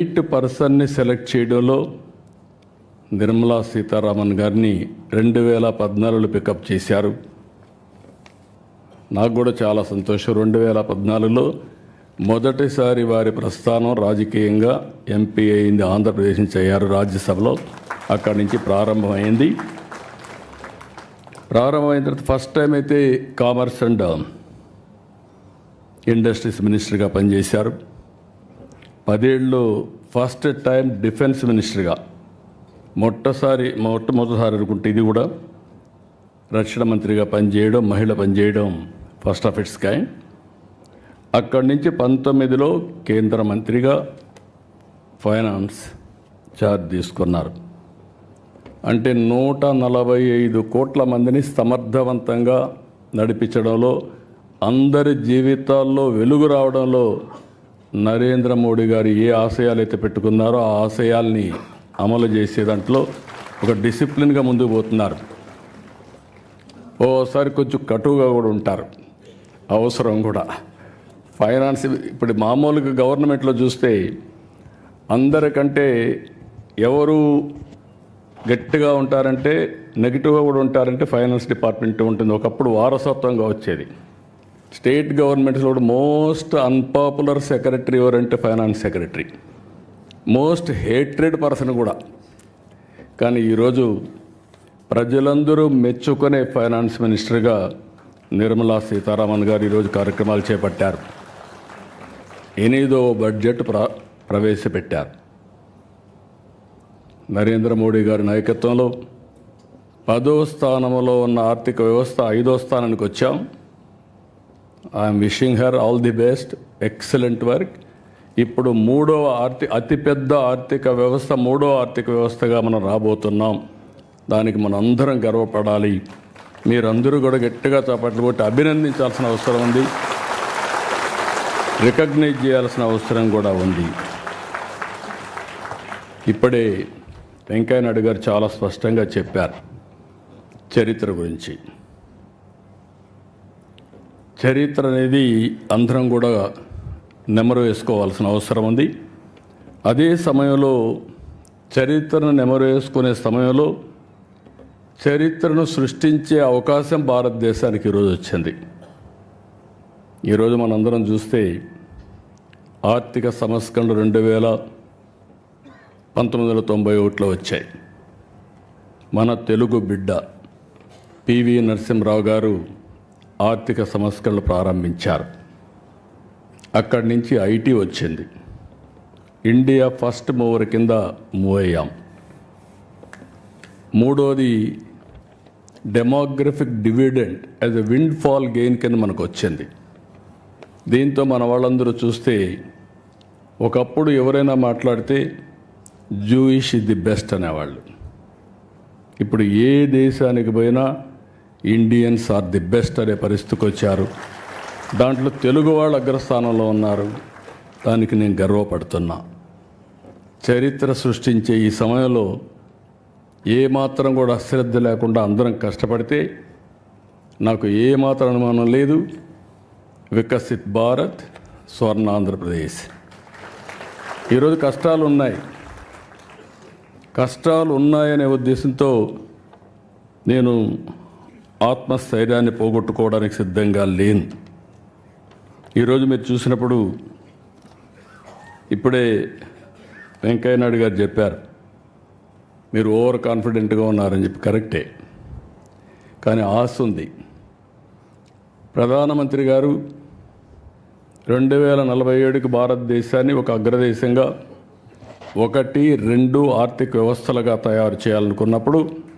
Right పర్సన్ని select చేయడంలో నిర్మలా సీతారామన్ గారిని రెండు వేల పద్నాలుగులో పికప్ చేశారు. నాకు కూడా చాలా సంతోషం. రెండు వేల పద్నాలుగులో మొదటిసారి వారి ప్రస్థానం రాజకీయంగా ఎంపీ అయింది ఆంధ్రప్రదేశ్ నుంచి అయ్యారు రాజ్యసభలో. అక్కడి నుంచి ప్రారంభమైంది. ప్రారంభమైన తర్వాత ఫస్ట్ టైం అయితే కామర్స్ అండ్ ఇండస్ట్రీస్ మినిస్టర్గా పనిచేశారు. పదేళ్ళు ఫస్ట్ టైం డిఫెన్స్ మినిస్టర్గా. మొట్టసారి మొట్టమొదటిసారి అనుకుంటే ఇది కూడా రక్షణ మంత్రిగా పనిచేయడం మహిళ పనిచేయడం ఫస్ట్ ఆఫ్ ఇట్స్ కైండ్. అక్కడి నుంచి పంతొమ్మిదిలో కేంద్ర మంత్రిగా ఫైనాన్స్ ఛార్జ్ తీసుకున్నారు. అంటే నూట నలభై ఐదు కోట్ల మందిని సమర్థవంతంగా నడిపించడంలో అందరి జీవితాల్లో వెలుగు రావడంలో నరేంద్ర మోడీ గారు ఏ ఆశయాలు అయితే పెట్టుకున్నారో ఆ ఆశయాల్ని అమలు చేసే దాంట్లో ఒక డిసిప్లిన్గా ముందుకు పోతున్నారు. ఓసారి కొంచెం కటువుగా కూడా ఉంటారు. అవసరం కూడా. ఫైనాన్స్ ఇప్పుడు మామూలుగా గవర్నమెంట్లో చూస్తే అందరికంటే ఎవరు గట్టిగా ఉంటారంటే నెగిటివ్గా కూడా ఉంటారంటే ఫైనాన్స్ డిపార్ట్మెంట్ ఉంటుంది. ఒకప్పుడు వారసత్వంగా వచ్చేది. స్టేట్ గవర్నమెంట్స్లో మోస్ట్ అన్పాపులర్ సెక్రటరీ ఎవరంటే finance secretary most hatred person కూడా. కానీ ఈరోజు ప్రజలందరూ మెచ్చుకునే ఫైనాన్స్ మినిస్టర్గా నిర్మలా సీతారామన్ గారు ఈరోజు కార్యక్రమాలు చేపట్టారు. ఎనిమిదో బడ్జెట్ ప్ర ప్రవేశపెట్టారు. నరేంద్ర మోడీ గారి నాయకత్వంలో పదో స్థానంలో ఉన్న ఆర్థిక వ్యవస్థ ఐదో స్థానానికి వచ్చాం. I'm wishing her all the best excellent work ఇప్పుడు మూడవ ఆర్థిక అతిపెద్ద ఆర్థిక వ్యవస్థ మూడో ఆర్థిక వ్యవస్థగా మనం రాబోతున్నాం. దానికి మనం అందరం గర్వపడాలి. మీరందరూ కూడా గట్టిగా చప్పట్లు కొట్టి అభినందించాల్సిన అవసరం ఉంది. రికగ్నైజ్ చేయాల్సిన అవసరం కూడా ఉంది. ఇప్పుడే వెంకయ్య నాయుడు గారు చాలా స్పష్టంగా చెప్పారు. చరిత్ర గురించి. చరిత్ర అనేది అందరం కూడా నెమరు వేసుకోవాల్సిన అవసరం ఉంది. అదే సమయంలో చరిత్రను నెమరు వేసుకునే సమయంలో చరిత్రను సృష్టించే అవకాశం భారతదేశానికి ఈరోజు వచ్చింది. ఈరోజు మనందరం చూస్తే ఆర్థిక సంస్కరణలు రెండు వేల పంతొమ్మిది వందల తొంభై ఒకటిలో వచ్చాయి. మన తెలుగు బిడ్డ పివి నరసింహరావు గారు ఆర్థిక సంస్కరణలు ప్రారంభించారు. అక్కడి నుంచి ఐటీ వచ్చింది. ఇండియా ఫస్ట్ మూవర్ కింద మూవ్ అయ్యాం. మూడోది demographic dividend as a windfall gain కింద మనకు వచ్చింది. దీంతో మన వాళ్ళందరూ చూస్తే ఒకప్పుడు ఎవరైనా మాట్లాడితే జూయిష్ ఇస్ ది బెస్ట్ అనేవాళ్ళు. ఇప్పుడు ఏ దేశానికి పోయినా ఇండియన్స్ ఆర్ ది బెస్ట్ అనే పరిస్థితికి వచ్చారు. దాంట్లో తెలుగు వాళ్ళు అగ్రస్థానంలో ఉన్నారు. దానికి నేను గర్వపడుతున్నా. చరిత్ర సృష్టించే ఈ సమయంలో ఏ మాత్రం కూడా అశ్రద్ధ లేకుండా అందరం కష్టపడితే నాకు ఏమాత్రం అనుమానం లేదు. వికసిత్ భారత్ స్వర్ణ ఆంధ్రప్రదేశ్. ఈరోజు కష్టాలు ఉన్నాయి. కష్టాలు ఉన్నాయనే ఉద్దేశంతో నేను ఆత్మస్థైర్యాన్ని పోగొట్టుకోవడానికి సిద్ధంగా లేను. ఈరోజు మీరు చూసినప్పుడు ఇప్పుడే వెంకయ్యనాయుడు గారు చెప్పారు మీరు ఓవర్ కాన్ఫిడెంట్గా ఉన్నారని చెప్పి. కరెక్టే. కానీ ఆశ ఉంది. ప్రధానమంత్రి గారు రెండు వేల నలభై ఏడుకి భారతదేశాన్ని ఒక అగ్రదేశంగా ఒకటి రెండు ఆర్థిక వ్యవస్థలుగా తయారు చేయాలనుకున్నప్పుడు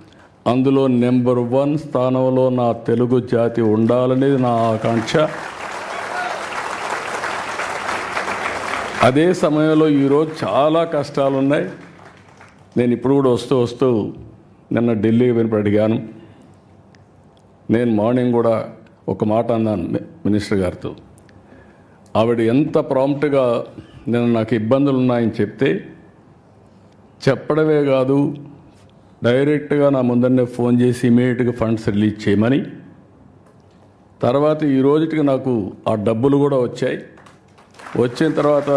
అందులో నెంబర్ వన్ స్థానంలో నా తెలుగు జాతి ఉండాలనేది నా ఆకాంక్ష. అదే సమయంలో ఈరోజు చాలా కష్టాలు ఉన్నాయి నేను ఇప్పుడు కూడా వస్తూ వస్తూ నిన్న ఢిల్లీకి వినపడి అడిగాను. నేను మార్నింగ్ కూడా ఒక మాట అన్నాను మినిస్టర్ గారితో. ఆవిడ ఎంత ప్రాంప్ట్గా నేను నాకు ఇబ్బందులు ఉన్నాయని చెప్తే చెప్పడమే కాదు డైరెక్ట్గా నా ముందరనే ఫోన్ చేసి ఇమీడియట్గా ఫండ్స్ రిలీజ్ చేయమని తర్వాత ఈ రోజుకి నాకు ఆ డబ్బులు కూడా వచ్చాయి. వచ్చిన తర్వాత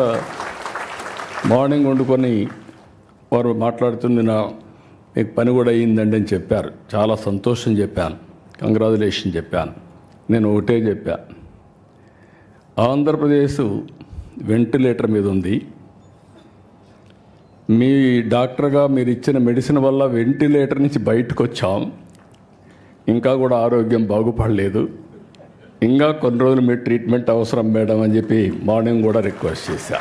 మార్నింగ్ వండుకొని వారు మాట్లాడుతుంది నా మీకు పని కూడా అయ్యిందండి అని చెప్పారు. చాలా సంతోషం చెప్పాను. కంగ్రాచులేషన్ చెప్పాను. నేను ఒకటే చెప్పా. ఆంధ్రప్రదేశ్ వెంటిలేటర్ మీద ఉంది. మీ డాక్టర్గా మీరు ఇచ్చిన మెడిసిన్ వల్ల వెంటిలేటర్ నుంచి బయటకు వచ్చాం ఇంకా కూడా ఆరోగ్యం బాగుపడలేదు. ఇంకా కొన్ని రోజులు మీ ట్రీట్మెంట్ అవసరం మేడం అని చెప్పి మార్నింగ్ కూడా రిక్వెస్ట్ చేశా.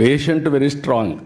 Patient very strong.